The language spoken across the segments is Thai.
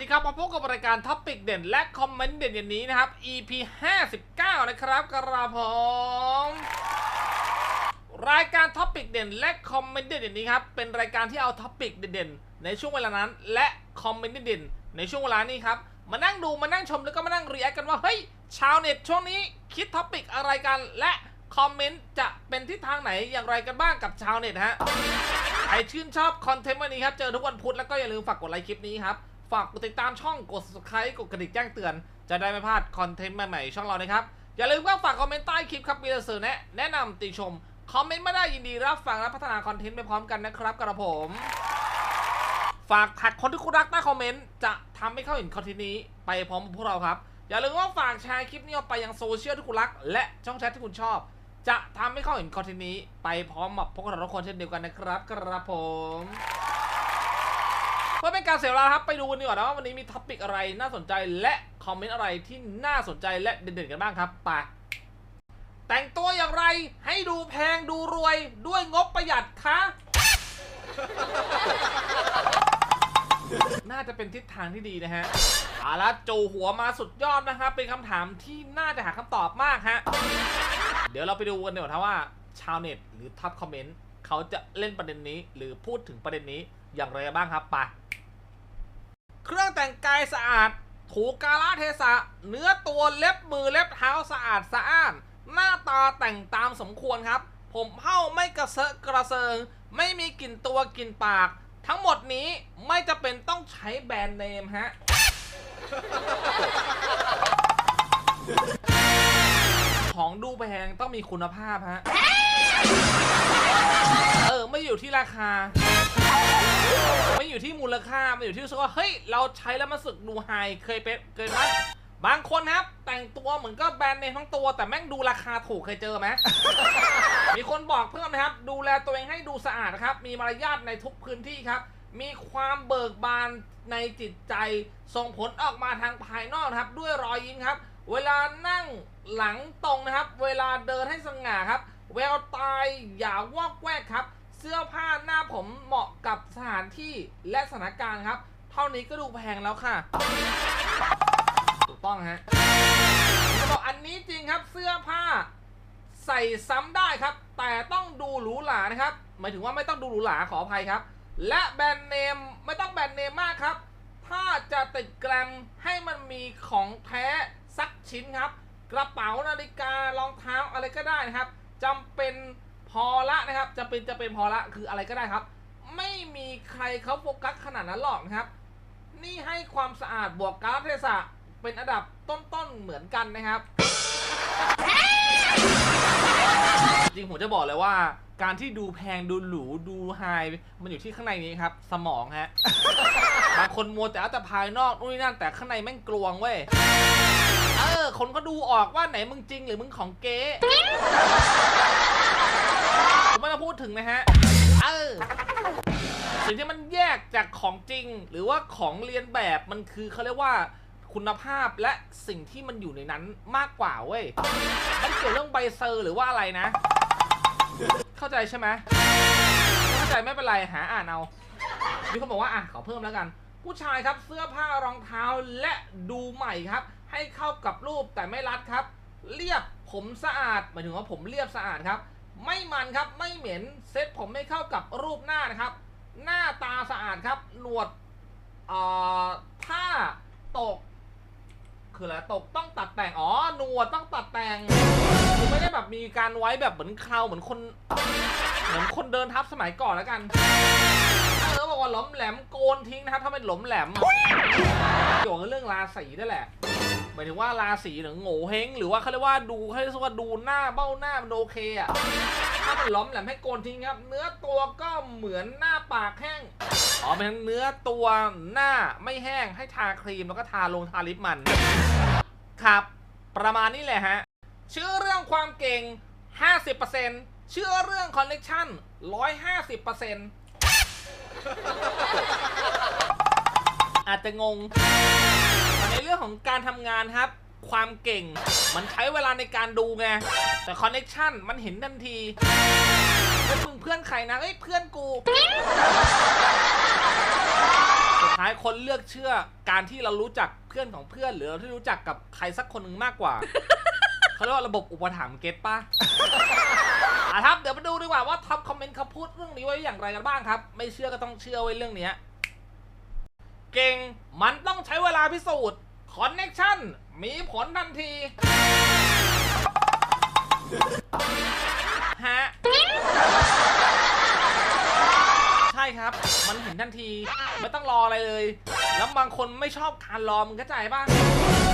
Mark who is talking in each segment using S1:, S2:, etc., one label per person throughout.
S1: ดีครับมาพบกับรายการท็อปิกเด่นและคอมเมนต์เด่นอย่างนี้นะครับ EP 59 นะครับกระผมรายการท็อปิกเด่นและคอมเมนต์เด่นอย่างนี้ครับเป็นรายการที่เอาท็อปิกเด่นๆในช่วงเวลานั้น และคอมเมนต์เด่นในช่วงเวลานี้ครับมานั่งดูมานั่งชมแล้วก็มานั่งรีแอคกันว่าเฮ้ยชาวเน็ตช่วงนี้คิดท็อปิกอะไรกันและคอมเมนต์จะเป็นทิศทางไหนอย่างไรกันบ้างกับชาวเน็ตฮะใครชื่นชอบคอนเทนต์วันนี้ครับ เจอทุกวันพุธแล้วก็อย่าลืมฝากกดไลค์คลิปนี้ครับ ฝากกดติดตามช่องกด subscribe กดกระดิ่งแจ้งเตือน จะได้ไม่พลาดคอนเทนต์ใหม่ๆช่องเรานะครับ อย่าลืมก็ฝากคอมเมนต์ใต้คลิปครับมีเสนอแนะแนะนำติชม คอมเมนต์มาได้ยินดีรับฟังและพัฒนาคอนเทนต์ไปพร้อมกันนะครับกระผม ฝากแท็กคนที่คุณรักใต้คอมเมนต์จะทำให้เข้าเห็นคอนเทนต์นี้ไปพร้อมกับพวกเราครับอย่าลืมว่าฝากแชร์คลิปนี้ออกไปยังโซเชียลที่คุณรัก และช่องแชทที่คุณชอบ จะทำให้เข้าเห็นคอนเทนต์นี้ ไปพร้อมกับพวกเราทุกคนเช่นเดียวกันนะครับกระผม พื่อเป็นการเสียเวลาครับไปดูกันดีกว่านะว่าวันนี้มีท็อปิกอะไรน่าสนใจและคอมเมนต์อะไรที่น่าสนใจและเด่นๆกันบ้างครับไปแต่งตัวอย่างไรให้ดูแพงดูรวยด้วยงบประหยัดคะ น่าจะเป็นทิศทางที่ดีนะฮะเอาละโจหัวมาสุดยอดนะครับ เป็นคำถามที่น่าจะหาคำตอบมากฮะ เดี๋ยวเราไปดูกันดีกว่านะว่า ชาวเน็ตหรือทับคอมเมนต์เขาจะเล่นประเด็นนี้หรือพูดถึงประเด็นนี้อย่างไรบ้างครับไป เครื่องแต่งกายสะอาด ถูกกาลเทศะ เนื้อตัวเล็บมือเล็บเท้าสะอาดสะอ้าน หน้าตาแต่งตามสมควรครับ ผมเผ้าไม่กระเซาะกระเซิง ไม่มีกลิ่นตัวกลิ่นปาก ทั้งหมดนี้ไม่จะเป็นต้องใช้แบรนด์เนมฮะของดูแพงต้องมีคุณภาพฮะ เออ ไม่อยู่ที่ราคา ไม่ อยู่ที่มูลค่าไม่อยู่ที่รู้สึกว่า เฮ้ย เราใช้แล้วมันสึกดูไฮ เคยเป็นเคยไหมบางคนครับ แต่งตัวเหมือนก็แบรนด์เนมทั้งตัว แต่แม่งดูราคาถูกเคยเจอไหม มีคนบอกเพิ่มนะครับ ดูแลตัวเองให้ดูสะอาดนะครับ มีมารยาทในทุกพื้นที่ครับ มีความเบิกบานในจิตใจ ส่งผลออกมาทางภายนอกนะครับ ด้วยรอยยิ้มครับ เวลานั่งหลังตรงนะครับ เวลาเดินให้สง่าครับ แววตายอย่าวอกแวกครับเสื้อผ้าหน้าผมเหมาะกับสถานที่และสถานการณ์ครับ เท่านี้ก็ดูแพงแล้วค่ะ ถูกต้องฮะจะบอกอันนี้จริงครับเสื้อผ้าใส่ซ้ำได้ครับ แต่ต้องดูหรูหรานะครับ หมายถึงว่าไม่ต้องดูหรูหราขออภัยครับ และแบรนด์เนมไม่ต้องแบรนด์เนมมากครับ ถ้าจะติดแกรมให้มันมีของแท้สักชิ้นครับ กระเป๋านาฬิการองเท้าอะไรก็ได้นะครับจำเป็น พอละนะครับจำเป็นจะเป็นพอละคืออะไรก็ได้ครับ ไม่มีใครเขาโฟกัสขนาดนั้นหรอกนะครับ นี่ให้ความสะอาดบวกกาลเทศะเป็นอันดับต้นๆเหมือนกันนะครับ จริงผมจะบอกเลยว่า การที่ดูแพงดูหรูดูไฮมันอยู่ที่ข้างในนี้ครับ สมองฮะบางคนมัวแต่อาแต่ภายนอกนู่นนี่นั่นแต่ข้างในแม่งกลวงเว้ยเออคนก็ดูออกว่าไหนมึงจริงหรือมึงของเก๊ ผมไม่ต้องพูดถึงนะฮะ เออ สิ่งที่มันแยกจากของจริง หรือว่าของเรียนแบบมันคือเขาเรียกว่าคุณภาพและสิ่งที่มันอยู่ในนั้นมากกว่าเว้ยมันเกี่ยวเรื่องใบเซอร์หรือว่าอะไรนะ เข้าใจใช่ไหมเข้าใจไม่เป็นไรหาอ่านเอามีคนบอกว่าอะขอเพิ่มแล้วกัน ผู้ชายครับเสื้อผ้ารองเท้าและดูใหม่ครับ ให้เข้ากับรูปแต่ไม่รัดครับ เรียบผมสะอาดหมายถึงว่าผมเรียบสะอาดครับ ไม่มันครับไม่เหม็นเซ็ตผมไม่เข้ากับรูปหน้านะครับ หน้าตาสะอาดครับหนวดเอ่อถ้าตก คืออะไรตกต้องตัดแต่งอ๋อหนวดต้องตัดแต่งคือไม่ได้แบบมีการไว้แบบเหมือนเคราวเหมือนคนเหมือนคนเดินทับสมัยก่อนแล้วกันเออบอกว่าหลอมแหลมโกนทิ้งนะครับถ้าเป็นหลอมแหลมเกี่ยวกับเรื่องราศีนั่นแหละ หมายถึงว่าราศีหรือโง่เฮงหรือว่าเขาเรียกว่าดูเขาเรียกว่าดูหน้าเบ้าหน้ามันโอเคอะถ้ามันล้อมแหลมให้โกนทิ้งครับ เนื้อตัวก็เหมือนหน้าปากแห้งอ๋อเป็นเนื้อตัวหน้าไม่แห้งให้ทาครีมแล้วก็ทาลงทาลิปมัน ครับ ประมาณนี้แหละฮะเชื่อเรื่องความเก่ง 50%เชื่อเรื่องคอนเนคชั่น 150%อาจจะงง เรื่องของการทำงานครับ ความเก่ง มันใช้เวลาในการดูไง แต่คอนเนคชั่นมันเห็นทันทีเฮ้ยมึงเพื่อนใครนะเอ้ยเพื่อนกู สุดท้ายคนเลือกเชื่อการที่เรารู้จักเพื่อนของเพื่อน หรือเราที่รู้จักกับใครสักคนหนึ่งมากกว่า เขาเรียกว่าระบบอุปถัมภ์เก็ตปะอะครับ เดี๋ยวมาดูดีกว่าว่าท็อปคอมเมนต์เขาพูดเรื่องนี้ไว้อย่างไรกันบ้างครับ ไม่เชื่อก็ต้องเชื่อไว้เรื่องเนี้ยเก่งมันต้องใช้เวลาพิสูจน์ คอนเน็ชันมีผลทันที ฮะ ใช่ครับ มันเห็นทันที ไม่ต้องรออะไรเลย แล้วบางคนไม่ชอบการรอมึงเข้าใจป่ะ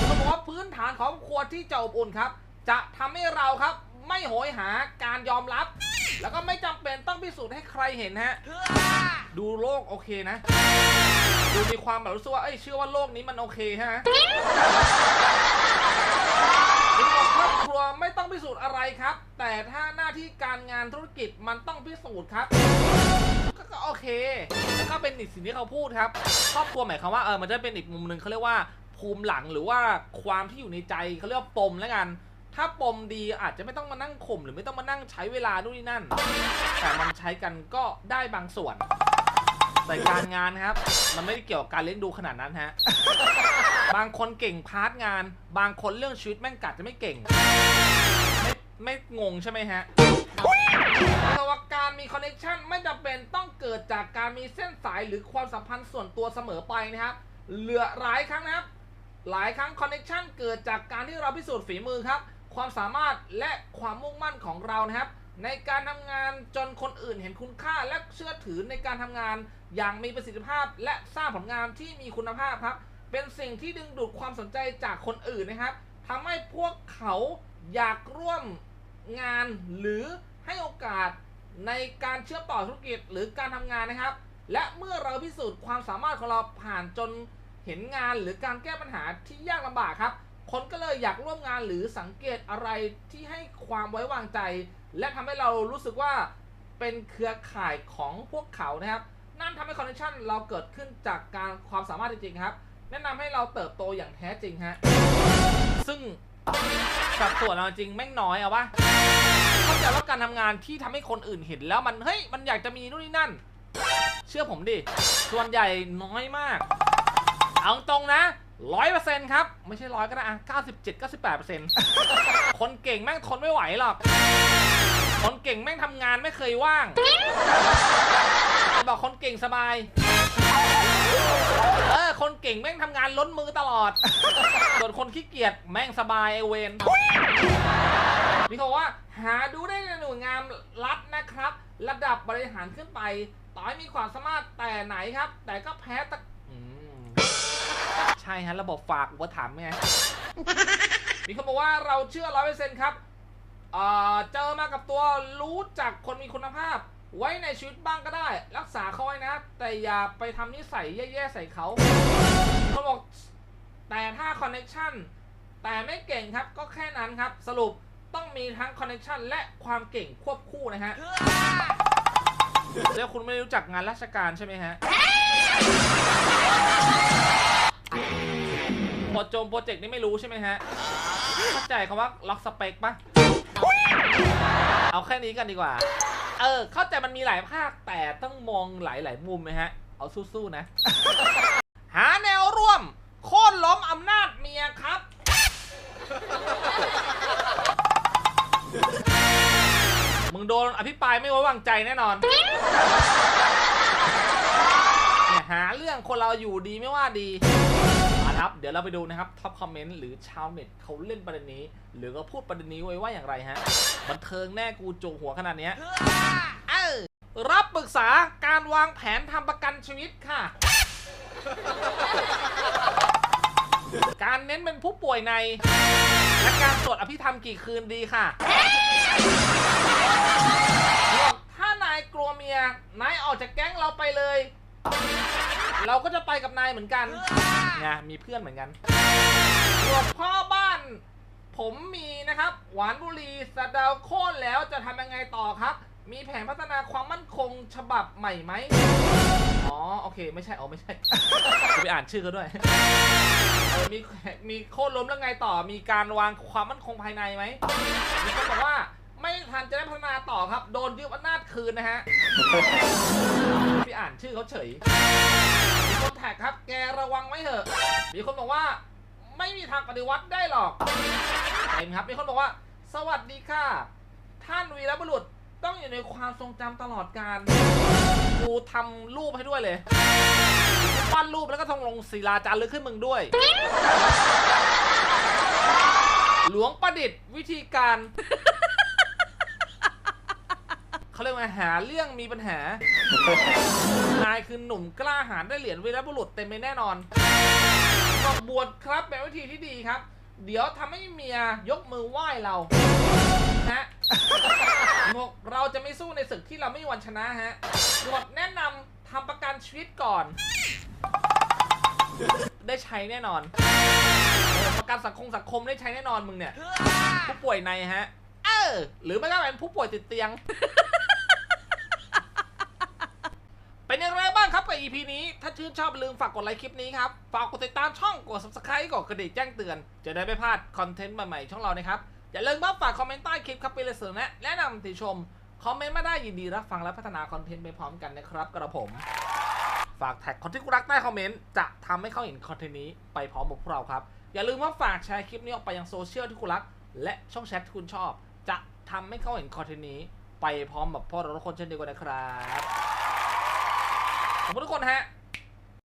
S1: เขาบอกว่าพื้นฐานของครัวที่จะอบอุ่นครับ จะทำให้เราครับ ไม่โหยหาการยอมรับ แล้วก็ไม่จำเป็นต้องพิสูจน์ให้ใครเห็นฮะ ดูโลกโอเคนะ มีความแบบรู้สึกว่าเอ้ยเชื่อว่าโลกนี้มันโอเคฮะคุณบอกครอบครัวไม่ต้องพิสูจน์อะไรครับ แต่ถ้าหน้าที่การงานธุรกิจมันต้องพิสูจน์ครับก็โอเค แล้วก็เป็นอีกสิ่งที่เขาพูดครับ ครอบครัวหมายความว่าเออมันจะเป็นอีกมุมหนึ่งเขาเรียกว่าภูมิหลังหรือว่าความที่อยู่ในใจเขาเรียกว่าปมแล้วกัน ถ้าปมดีอาจจะไม่ต้องมานั่งข่มหรือไม่ต้องมานั่งใช้เวลาด้วยนนั่น แต่มันใช้กันก็ได้บางส่วน แต่การงานครับ มันไม่ได้เกี่ยวกับการเลี้ยงดูขนาดนั้นฮะ บางคนเก่งพาร์ทงาน บางคนเรื่องชีวิตแม่งกัดจะไม่เก่ง ไม่ไม่งงใช่ไหมฮะแต่ว่าการมีคอนเนคชันไม่จำเป็นต้องเกิดจากการมีเส้นสายหรือความสัมพันธ์ส่วนตัวเสมอไปนะครับ เหลือหลายครั้งนะครับ หลายครั้งคอนเนคชันเกิดจากการที่เราพิสูจน์ฝีมือครับ ความสามารถและความมุ่งมั่นของเรานะครับ ในการทำงานจนคนอื่นเห็นคุณค่าและเชื่อถือในการทำงานอย่างมีประสิทธิภาพ และสร้างผลงานที่มีคุณภาพครับ เป็นสิ่งที่ดึงดูดความสนใจจากคนอื่นนะครับทำให้พวกเขาอยากร่วมงานหรือให้โอกาสในการเชื่อมต่อธุรกิจหรือการทำงานนะครับ และเมื่อเราพิสูจน์ความสามารถของเราผ่านจนเห็นงานหรือการแก้ปัญหาที่ยากลำบากครับ คนก็เลยอยากร่วมงานหรือสังเกตอะไรที่ให้ความไว้วางใจ และทำให้เรารู้สึกว่าเป็นเครือข่ายของพวกเขานะครับ นั่นทำให้คอนเนคชันเราเกิดขึ้นจากการความสามารถจริงๆครับ แนะนำให้เราเติบโตอย่างแท้จริงฮะ ซึ่งสัดส่วนเราจริงแม่งน้อยเอาวะเข้าใจว่าการทำงานที่ทำให้คนอื่นเห็นแล้วมันเฮ้ยมันอยากจะมีนู่นนี่นั่น เชื่อผมดิ ส่วนใหญ่น้อยมาก เอาตรงนะ ร้อยเปอร์เซ็นต์ครับ ไม่ใช่ร้อยก็ได้อะเก้าสิบเจ็ดเก้าสิบแปดเปอร์เซ็นต์คนเก่งแม่งทนไม่ไหวหรอก คนเก่งแม่งทำงานไม่เคยว่าง บอกคนเก่งสบาย เออ คนเก่งแม่งทำงานล้นมือตลอด ส่วนคนขี้เกียจแม่งสบายไอเวนนี่เขาบอกว่า หาดูได้ในหน่วยงานรัฐนะครับ ระดับบริหารขึ้นไป ต่อให้มีความสามารถแต่ไหนครับ แต่ก็แพ้ตะ ใช่ฮะระบบฝากอุปถัมภ์ไง มีคนบอกว่าเราเชื่อร้อยเปอร์เซ็นต์ครับเอ่อเจอมากับตัวรู้จักคนมีคุณภาพ ไว้ในชีวิตบ้างก็ได้ รักษาเขาไว้นะ แต่อย่าไปทำนิสัยแย่ๆใส่เขาเขาบอกแต่ถ้าคอนเน็ชันแต่ไม่เก่งครับก็แค่นั้นครับ สรุปต้องมีทั้งคอนเน็ชันและความเก่งควบคู่นะฮะแล้วคุณไม่รู้จักงานราชการใช่ไหมฮะ โปรโจมโปรเจกต์นี่ไม่รู้ใช่ไหมฮะ เข้าใจคำว่าล็อกสเปคปะเอาแค่นี้กันดีกว่า เออ เข้าใจมันมีหลายภาคแต่ต้องมองหลาย ๆ มุมไหมฮะ เอาสู้ๆนะ หาแนวร่วม โค่นล้มอำนาจเมียครับ มึงโดนอภิปรายไม่ไว้วางใจแน่นอนเนี่ย หาเรื่องคนเราอยู่ดีไม่ว่าดีมาครับ เดี๋ยวเราไปดูนะครับท็อปคอมเมนต์หรือชาวเน็ตเขาเล่นประเด็นนี้ หรือก็พูดประเด็นนี้ไว้ว่าอย่างไรฮะ บันเทิงแน่กูจงหัวขนาดเนี้ยเออรับปรึกษาการวางแผนทำประกันชีวิตค่ะ การเน้นเป็นผู้ป่วยใน และการตรวจอภิธรรมกี่คืนดีค่ะถ้านายกลัวเมีย นายออกจากแก๊งเราไปเลย เราก็จะไปกับนายเหมือนกันไงมีเพื่อนเหมือนกันหลวงพ่อบ้าน ผมมีนะครับ หวานบุรีสะเดาวโค่นแล้วจะทำยังไงต่อครับ มีแผนพัฒนาความมั่นคงฉบับใหม่ไหมอ๋อโอเค ไม่ใช่อ๋อไม่ใช่กูไปอ่านชื่อเขาด้วยเออมีมีโค่นล้มแล้วไงต่อ มีการวางความมั่นคงภายในไหมมีคนบอกว่าไม่ทันจะได้พัฒนาต่อครับ โดนยึดอำนาจคืนนะฮะ ไปอ่านชื่อเขาเฉย มีคนแท็กครับ แกระวังไว้เถอะ มีคนบอกว่า ไม่มีทางปฏิวัติได้หรอกเต็มครับ มีคนบอกว่า สวัสดีค่ะ ท่านวีรบุรุษต้องอยู่ในความทรงจำตลอดการกูทำรูปให้ด้วยเลยปั้นรูปแล้วก็ทงลงศิลาจารึกขึ้นมึงด้วย หลวงประดิษฐ์วิธีการ เขาเรียกว่าหาเรื่องมีปัญหา นายคือหนุ่มกล้าหาญได้เหรียญวีรบุรุษเต็มไปแน่นอนบอกบวชครับเป็นวิธีที่ดีครับ เดี๋ยวทำให้เมียยกมือไหว้เราฮะบอกเราจะไม่สู้ในศึกที่เราไม่มีวันชนะฮะกดแนะนำทำประกันชีวิตก่อน ได้ใช้แน่นอน ประกันสังคมสังคมได้ใช้แน่นอนมึงเนี่ย ผู้ป่วยในฮะ เออ หรือไม่ก็เป็นผู้ป่วยติดเตียง เป็นอย่างไรบ้างครับกับ EP นี้ถ้าชื่นชอบลืมฝากกดไลค์คลิปนี้ครับ ฝากกดติดตามช่องกด subscribe กดกระดิ่งแจ้งเตือน จะได้ไม่พลาดคอนเทนต์ใหม่ๆช่องเรานะครับ อย่าลืมมาฝากคอมเมนต์ใต้คลิปครับเป็นเลยเสริมแนะแนะนำติชม คอมเมนต์มาได้ยินดีรับฟังและพัฒนาคอนเทนต์ไปพร้อมกันนะครับกระผม ฝากแท็กคนที่กูรักใต้คอมเมนต์จะทำให้เขาเห็นคอนเทนต์นี้ไปพร้อมกับพวกเราครับ อย่าลืมว่าฝากแชร์คลิปนี้ออกไปยังโซเชียลที่คุณรัก และช่องแชทที่คุณชอบ จะทำให้เขาเห็นคอนเทนต์นี้ ไปพร้อมกับพวกเราทุกคนเช่นเดียวกันนะครับ ขอบคุณทุกคนฮะ